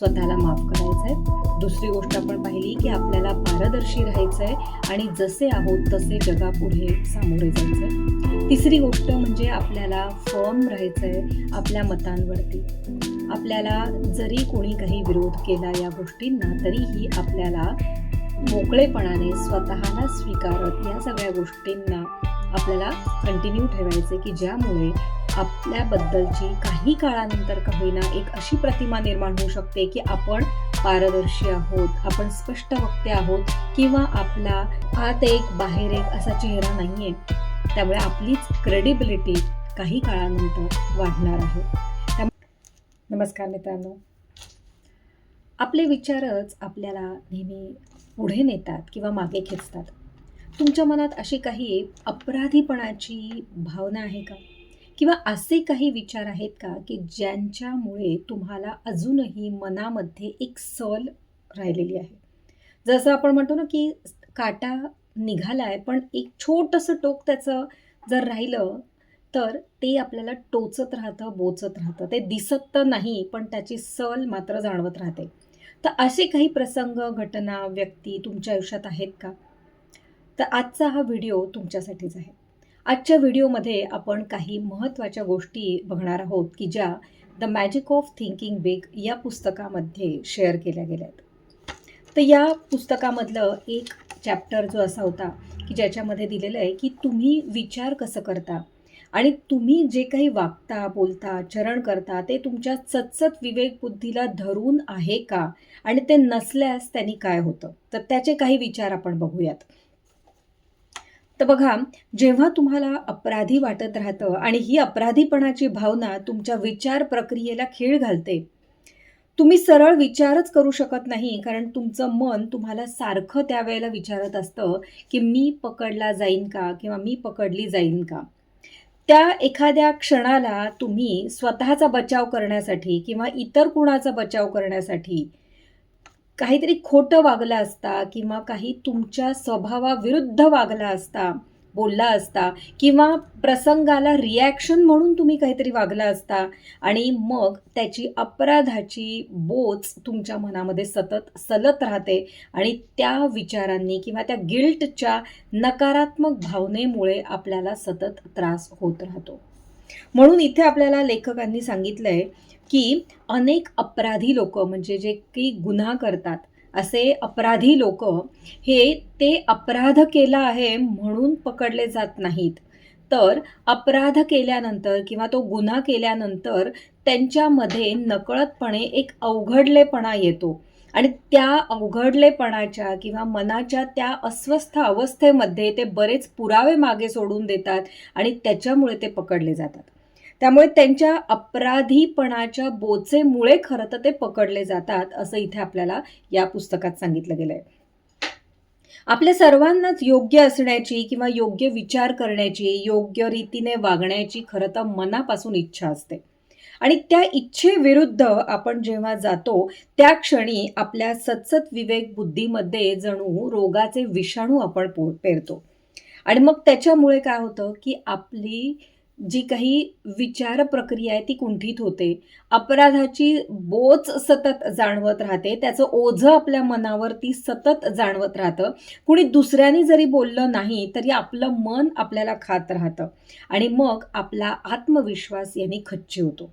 स्वतःला माफ करायचं आहे दुसरी गोष्ट आपण पाहिली की आपल्याला पारदर्शी राहायचं आहे आणि जसे आहोत तसे जगापुढे सामोरे जायचं आहे तिसरी गोष्ट म्हणजे आपल्याला फर्म राहायचं आहे आपल्या मतांवरती. आपल्याला जरी कोणी काही विरोध केला या गोष्टींना तरीही आपल्याला मोकळेपणाने स्वतःला स्वीकारत या सगळ्या गोष्टींना आपल्याला कंटिन्यू ठेवायचे की ज्यामुळे आपल्याबद्दलची काही काळानंतर का होईना एक अशी प्रतिमा निर्माण होऊ शकते की आपण पारदर्शी आहोत आपण स्पष्ट वक्ते आहोत किंवा आपला आत एक बाहेर एक असा चेहरा नाही आहे त्यामुळे आपलीच क्रेडिबिलिटी काही काळानंतर वाढणार आहे. नमस्कार मित्रांनो. आपले विचारच आपल्याला नेहमी पुढे नेतात किंवा मागे खेचतात. तुमच्या मनात अशी काही अपराधीपणाची भावना आहे का? किंवा असे काही विचार आहेत का की ज्यांच्यामुळे तुम्हाला अजूनही मनामध्ये एक सल राहिलेली आहे? जसं आपण म्हणतो ना की काटा निघाला आहे पण एक छोटंसं टोक त्याचं जर राहिलं तर ते आपल्याला टोचत राहतं बोचत राहतं. ते दिसत तर नाही पण त्याची सल मात्र जाणवत राहते. तर असे काही प्रसंग घटना व्यक्ती तुमच्या आयुष्यात आहेत का? तर आजचा हा व्हिडिओ तुमच्यासाठीच आहे. आजच्या व्हिडिओमध्ये आपण काही महत्त्वाच्या गोष्टी बघणार आहोत की ज्या The Magic of Thinking Big या पुस्तकामध्ये शेअर केल्या गेल्या आहेत तर या पुस्तकामधलं एक चॅप्टर जो असा होता की ज्याच्यामध्ये दिलेलं आहे की तुम्ही विचार कसं करता आणि तुम्ही जे काही वागता बोलता चरण करता ते तुमच्या सतसत विवेक बुद्धीला धरून आहे का? आणि ते नसल्यास त्यांनी काय होतं? तर त्याचे काही विचार आपण बघूयात. तर बघा जेव्हा तुम्हाला अपराधी वाटत राहतं आणि ही अपराधीपणाची भावना तुमच्या विचार प्रक्रियेला खीळ घालते तुम्ही सरळ विचारच करू शकत नाही कारण तुमचं मन तुम्हाला सारखं त्यावेळेला विचारत असतं की मी पकडला जाईन का किंवा मी पकडली जाईन का. त्या एखाद्या क्षणाला तुम्ही स्वतःचा बचाव करण्यासाठी किंवा इतर कुणाचा बचाव करण्यासाठी काहीतरी खोटं वागला असता किंवा काही तुमच्या स्वभावाविरुद्ध वागला असता बोलला असता किंवा प्रसंगाला रिॲक्शन म्हणून तुम्ही काहीतरी वागला असता आणि मग त्याची अपराधाची बोच तुमच्या मनामध्ये सतत सलत राहते आणि त्या विचारांनी किंवा त्या गिल्टच्या नकारात्मक भावनेमुळे आपल्याला सतत त्रास होत राहतो. म्हणून इथे आपल्याला लेखकांनी सांगितलं आहे की अनेक अपराधी लोक म्हणजे जे काही गुन्हा करतात असे अपराधी लोक हे ते अपराध केला आहे म्हणून पकडले जात नाहीत. तर अपराध केल्यानंतर किंवा तो गुन्हा केल्यानंतर त्यांच्यामध्ये नकळतपणे एक अवघडलेपणा येतो. आणि त्या अवघडलेपणाच्या किंवा मनाच्या त्या अस्वस्थ अवस्थेमध्ये ते बरेच पुरावे मागे सोडून देतात आणि त्याच्यामुळे ते पकडले जातात. त्यामुळे त्यांच्या अपराधीपणाच्या बोचेमुळे खरं तर ते पकडले जातात असं इथे आपल्याला या पुस्तकात सांगितलं गेलं आहे आपल्या सर्वांनाच योग्य असण्याची किंवा योग्य विचार करण्याची योग्य रीतीने वागण्याची खरं तर मनापासून इच्छा असते. आणि त्या इच्छेविरुद्ध आपण जेव्हा जातो त्या क्षणी आपल्या सतसत विवेक बुद्धीमध्ये जणू रोगाचे विषाणू आपण पो पेरतो. आणि मग त्याच्यामुळे काय होतं की आपली जी काही विचार प्रक्रिया आहे ती कुंठित होते. अपराधाची बोच सतत जाणवत राहते. त्याचं ओझं आपल्या मनावरती सतत जाणवत राहतं. कुणी दुसऱ्याने जरी बोललं नाही तरी आपलं मन आपल्याला खात राहतं. आणि मग आपला आत्मविश्वास यांनी खच्ची होतो.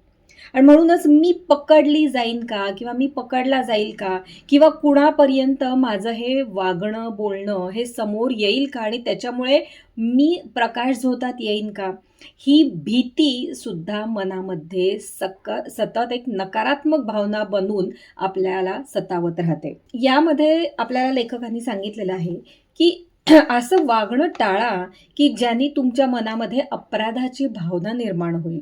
आणि म्हणूनच मी पकडली जाईन का? किंवा मी पकडला जाईल का? किंवा कुणापर्यंत माझं हे वागणं बोलणं हे समोर येईल का? आणि त्याच्यामुळे मी प्रकाश झोतात येईन का? ही भीती सुद्धा मनामध्ये सक सतत एक नकारात्मक भावना बनून आपल्याला सतावत राहते. यामध्ये आपल्याला लेखकांनी सांगितलेलं आहे की असं वागणं टाळा की ज्यांनी तुमच्या मनामध्ये अपराधाची भावना निर्माण होईल.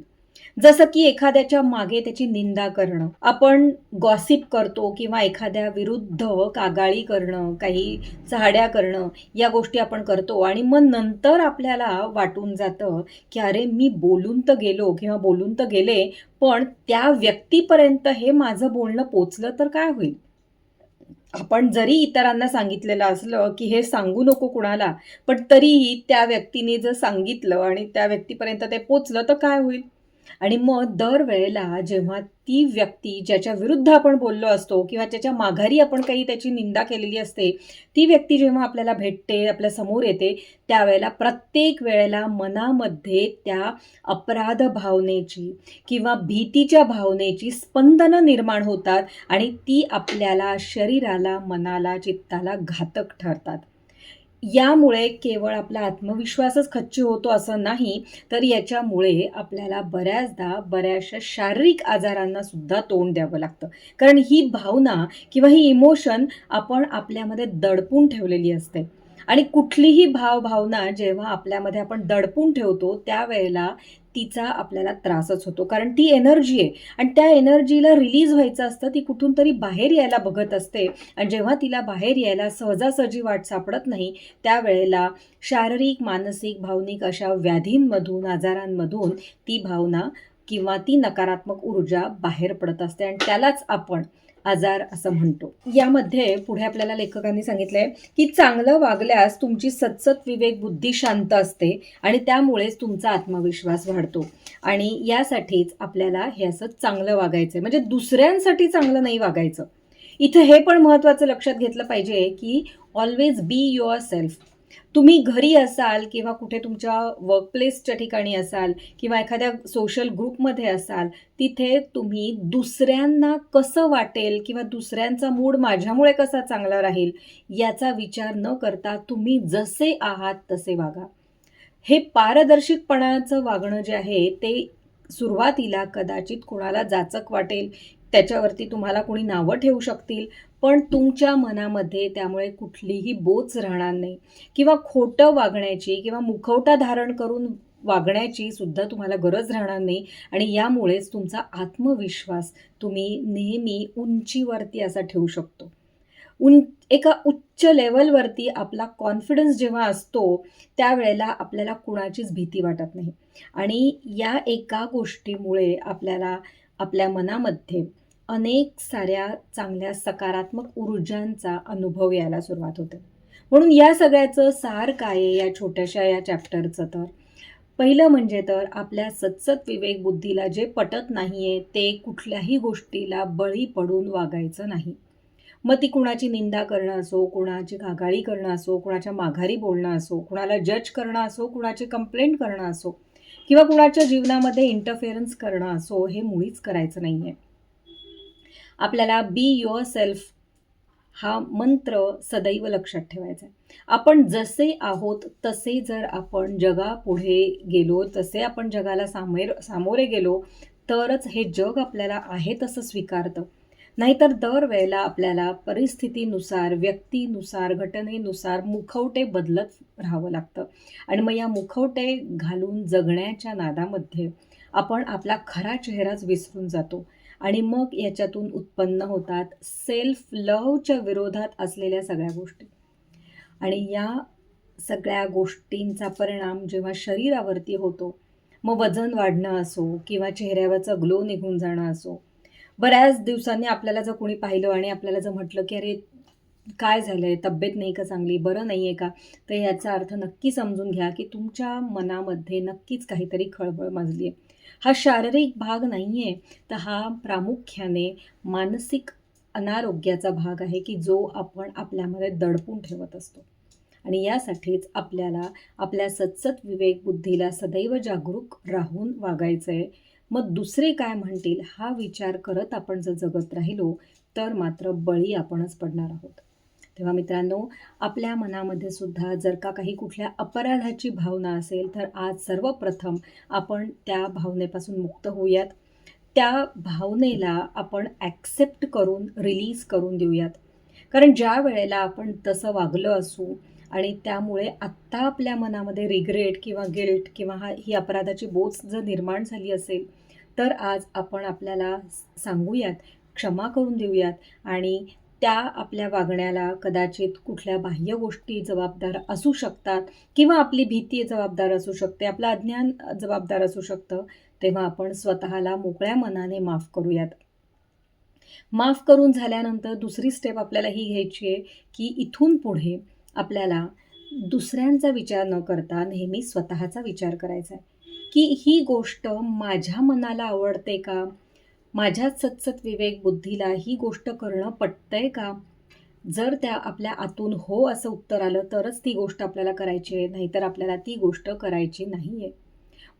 जसं की एखाद्याच्या मागे त्याची निंदा करणं आपण गॉसिप करतो किंवा एखाद्या विरुद्ध कागाळी करणं काही चहाड्या करणं या गोष्टी आपण करतो आणि मग नंतर आपल्याला वाटून जातं की अरे मी बोलून तर गेलो किंवा बोलून तर गेले पण त्या व्यक्तीपर्यंत हे माझं बोलणं पोचलं तर काय होईल? आपण जरी इतरांना सांगितलेलं असलं की हे सांगू नको कुणाला पण तरीही त्या व्यक्तीने जर सांगितलं आणि त्या व्यक्तीपर्यंत ते पोचलं तर काय होईल? आणि मग दरवेळेला जेव्हा ती व्यक्ती ज्याच्या विरुद्ध आपण बोललो असतो किंवा त्याच्या माघारी आपण काही त्याची निंदा केलेली असते ती व्यक्ती जेव्हा आपल्याला भेटते आपल्यासमोर येते त्यावेळेला प्रत्येक वेळेला मनामध्ये त्या अपराध भावनेची किंवा भीतीच्या भावनेची स्पंदनं निर्माण होतात आणि ती आपल्याला शरीराला मनाला चित्ताला घातक ठरतात. यामुळे केवळ आपला आत्मविश्वासच खच्ची होतो असं नाही तर याच्यामुळे आपल्याला बऱ्याचदा बऱ्याचशा शारीरिक आजारांना सुद्धा तोंड द्यावं लागतं. कारण ही भावना किंवा ही इमोशन आपण आपल्यामध्ये दडपून ठेवलेली असते. आणि कुठलीही भावभावना जेव्हा आपल्यामध्ये आपण दडपून ठेवतो त्यावेळेला तिचा आपल्याला त्रासच होतो. कारण ती एनर्जी आहे. आणि त्या एनर्जीला रिलीज व्हायचं असतं ती कुठून तरी बाहेर यायला बघत असते. आणि जेव्हा तिला बाहेर यायला सहजासहजी वाट सापडत नाही त्यावेळेला शारीरिक मानसिक भावनिक अशा व्याधींमधून आजारांमधून ती भावना किंवा ती नकारात्मक ऊर्जा बाहेर पडत असते. आणि त्यालाच आपण आजार असं म्हणतो. यामध्ये पुढे आपल्याला लेखकांनी सांगितलंय की चांगलं वागल्यास तुमची सतसत विवेक बुद्धी शांत असते आणि त्यामुळेच तुमचा आत्मविश्वास वाढतो. आणि यासाठीच आपल्याला हे असं चांगलं वागायचं म्हणजे दुसऱ्यांसाठी चांगलं नाही वागायचं. इथं हे पण महत्त्वाचं लक्षात घेतलं पाहिजे की ऑलवेज बी युअर सेल्फ तुम्ही घरी असाल किंवा कुठे तुमच्या वर्कप्लेसच्या ठिकाणी असाल किंवा एखाद्या सोशल ग्रुपमध्ये असाल तिथे तुम्ही दुसऱ्यांना कसं वाटेल किंवा दुसऱ्यांचा मूड माझ्यामुळे कसा चांगला राहील याचा विचार न करता तुम्ही जसे आहात तसे वागा. हे पारदर्शकपणाचं वागणं जे आहे ते सुरुवातीला कदाचित कोणाला जाचक वाटेल त्याच्यावरती तुम्हाला कोणी नावं ठेवू शकतील. पण तुमच्या मनामध्ये त्यामुळे कुठलीही बोच राहणार नाही. किंवा खोटं वागण्याची किंवा मुखवटा धारण करून वागण्याची सुद्धा तुम्हाला गरज राहणार नाही. आणि यामुळेच तुमचा आत्मविश्वास तुम्ही नेहमी उंचीवरती असा ठेवू शकतो. उं एका उच्च लेवलवरती आपला कॉन्फिडन्स जेव्हा असतो त्यावेळेला आपल्याला कुणाचीच भीती वाटत नाही. आणि या एका गोष्टीमुळे आपल्याला आपल्या मनामध्ये अनेक साऱ्या चांगल्या सकारात्मक ऊर्जांचा अनुभव यायला सुरुवात होते. म्हणून या सगळ्याचं सार काय आहे या छोट्याशा या चॅप्टरचं तर? पहिलं म्हणजे तर आपल्या सतसत विवेक बुद्धीला जे पटत नाही आहे ते कुठल्याही गोष्टीला बळी पडून वागायचं नाही. मग ती कुणाची निंदा करणं असो कुणाची घागाळी करणं असो कुणाच्या माघारी बोलणं असो कुणाला जज करणं असो कुणाची कंप्लेंट करणं असो किंवा कुणाच्या जीवनामध्ये इंटरफेरन्स करणं असो हे मुळीच करायचं नाही आहे आपल्याला बी युअर सेल्फ हा मंत्र सदैव लक्षात ठेवायचा आहे. आपण जसे आहोत तसे जर आपण जगापुढे गेलो तसे आपण जगाला सामोर सामोरे गेलो तरच हे जग आपल्याला आहे तसं स्वीकारतं. नाहीतर दरवेळेला आपल्याला परिस्थितीनुसार व्यक्तीनुसार घटनेनुसार मुखवटे बदलत राहावं लागतं. आणि मग या मुखवटे घालून जगण्याच्या नादामध्ये आपण आपला खरा चेहराच विसरून जातो. आणि मग याच्यातून उत्पन्न होतात सेल्फ लवच्या विरोधात असलेल्या सगळ्या गोष्टी. आणि या सगळ्या गोष्टींचा परिणाम जेव्हा शरीरावरती होतो मग वजन वाढणं असो किंवा चेहऱ्यावरचा ग्लो निघून जाणं असो बऱ्याच दिवसांनी आपल्याला जर कोणी पाहिलं आणि आपल्याला जर म्हटलं की अरे काय झालं आहे तब्येत नाही का चांगली? बरं नाही आहे का? तर याचा अर्थ नक्की समजून घ्या की तुमच्या मनामध्ये नक्कीच काहीतरी खळबळ माजली आहे हा शारीरिक भाग नाही आहे तर हा प्रामुख्याने मानसिक अनारोग्याचा भाग आहे की जो आपण आपल्यामध्ये दडपून ठेवत असतो. आणि यासाठीच आपल्याला आपल्या सतसत विवेक बुद्धीला सदैव जागरूक राहून वागायचं आहे मग दुसरे काय म्हणतील हा विचार करत आपण जर जगत राहिलो तर मात्र बळी आपणच पडणार आहोत. तेव्हा मित्रांनो आपल्या मनामध्ये सुद्धा जर का काही कुठल्या अपराधाची भावना असेल तर आज सर्वप्रथम आपण त्या भावनेपासून मुक्त होऊयात. त्या भावनेला आपण ॲक्सेप्ट करून रिलीज करून देऊयात. कारण ज्या वेळेला आपण तसं वागलं असू आणि त्यामुळे आत्ता आपल्या मनामध्ये रिग्रेट किंवा गिल्ट किंवा हा ही अपराधाची बोच जर निर्माण झाली असेल तर आज आपण आपल्याला सांगूयात क्षमा करून देऊयात आणि त्या आपल्या वागण्याला कदाचित कुठल्या बाह्य गोष्टी जबाबदार असू शकतात किंवा आपली भीती जबाबदार असू शकते आपलं अज्ञान जबाबदार असू शकतं तेव्हा आपण स्वतःला मोकळ्या मनाने माफ करूयात. माफ करून झाल्यानंतर दुसरी स्टेप आपल्याला ही घ्यायची आहे की इथून पुढे आपल्याला दुसऱ्यांचा विचार न करता नेहमी स्वतःचा विचार करायचा आहे. की ही गोष्ट माझ्या मनाला आवडते का? माझ्या सतसत विवेक बुद्धीला ही गोष्ट करणं पटतंय का जर त्या आपल्या आतून हो असं उत्तर आलं तरच ती गोष्ट आपल्याला करायची आहे नाहीतर आपल्याला ती गोष्ट करायची नाही आहे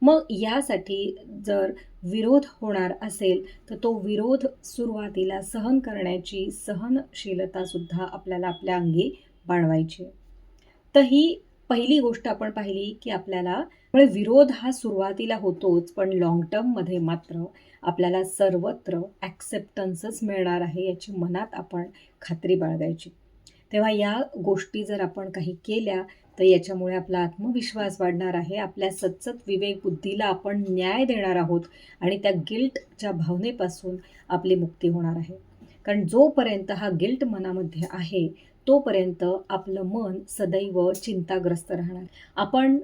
मग यासाठी जर विरोध होणार असेल तर तो विरोध सुरुवातीला सहन करण्याची सहनशीलतासुद्धा आपल्याला आपल्या अंगी बाणवायची आहे. तर ही पहिली गोष्ट आपण पाहिली की आपल्याला विरोध हा सुरुवातीला होतोच पण लाँग टर्ममध्ये मात्र आपल्याला सर्वत्र ॲक्सेप्टन्सच मिळणार आहे याची मनात आपण खात्री बाळगायची. तेव्हा या गोष्टी जर आपण काही केल्या तर याच्यामुळे आपला आत्मविश्वास वाढणार आहे आपल्या सतसत विवेक बुद्धीला आपण न्याय देणार आहोत आणि त्या गिल्टच्या भावनेपासून आपली मुक्ती होणार आहे. कारण जोपर्यंत हा गिल्ट मनामध्ये आहे तोपर्यंत आपलं मन सदैव चिंताग्रस्त राहणार. आपण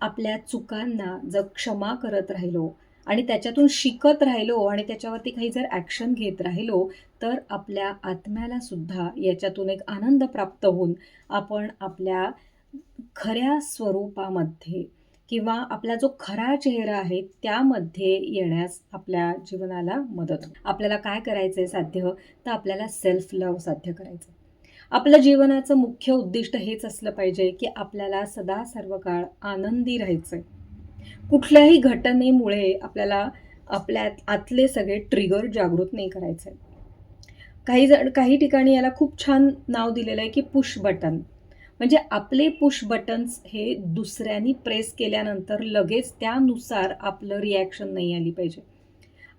आपल्या चुकांना जर क्षमा करत राहिलो आणि त्याच्यातून शिकत राहिलो आणि त्याच्यावरती काही जर ॲक्शन घेत राहिलो तर आपल्या आत्म्याला सुद्धा याच्यातून एक आनंद प्राप्त होऊन आपण आपल्या खऱ्या स्वरूपामध्ये किंवा आपला जो खरा चेहरा आहे त्यामध्ये येण्यास आपल्या जीवनाला मदत होते. आपल्याला काय करायचं आहे साध्य? तर आपल्याला सेल्फ लव साध्य करायचं आहे. आपलं जीवनाचं मुख्य उद्दिष्ट हेच असलं पाहिजे की आपल्याला सदा सर्व काळ आनंदी राहायचं आहे कुठल्याही घटनेमुळे आपल्याला आपल्या आतले सगळे ट्रिगर जागृत नाही करायचे काही जण काही ठिकाणी याला खूप छान नाव दिलेलं आहे की पुश बटन म्हणजे आपले पुश बटन्स हे दुसऱ्यांनी प्रेस केल्यानंतर लगेच त्यानुसार आपलं रिॲक्शन नाही आली पाहिजे.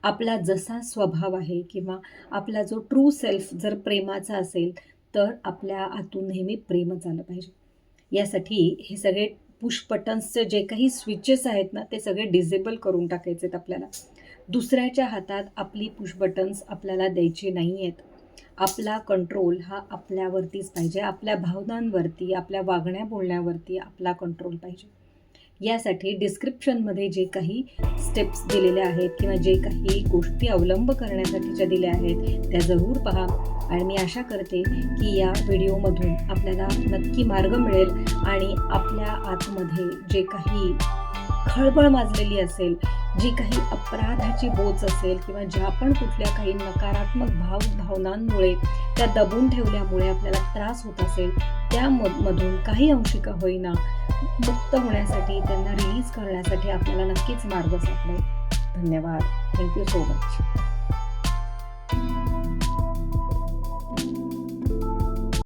आपला जसा स्वभाव आहे किंवा आपला जो ट्रू सेल्फ जर प्रेमाचा असेल तर आपल्या आतून नेहमी प्रेमच आलं पाहिजे. यासाठी हे सगळे पुश बटन्सचे जे काही स्विचेस आहेत ना ते सगळे डिझेबल करून टाकायचे आहेत आपल्याला. दुसऱ्याच्या हातात आपली पुश बटन्स आपल्याला द्यायची नाही आहेत आपला कंट्रोल हा आपल्यावरतीच पाहिजे. आपल्या भावनांवरती आपल्या वागण्या बोलण्यावरती आपला कंट्रोल पाहिजे. यासाठी डिस्क्रिप्शनमध्ये जे काही स्टेप्स दिलेल्या आहेत किंवा जे काही गोष्टी अवलंब करण्यासाठीच्या दिल्या आहेत त्या जरूर पहा. आणि मी आशा करते की या व्हिडिओमधून आपल्याला नक्की मार्ग मिळेल आणि आपल्या आतमध्ये जे काही खळबळ माजलेली असेल जी काही अपराधाची बोच असेल किंवा ज्या पण कुठल्या काही नकारात्मक भाव भावनांमुळे त्या दबून ठेवल्यामुळे आपल्याला त्रास होत असेल त्या मधून काही अंशिका होईना मुक्त होण्यासाठी त्यांना रिलीज करण्यासाठी आपल्याला नक्कीच मार्ग सापडेल. धन्यवाद. Thank you so much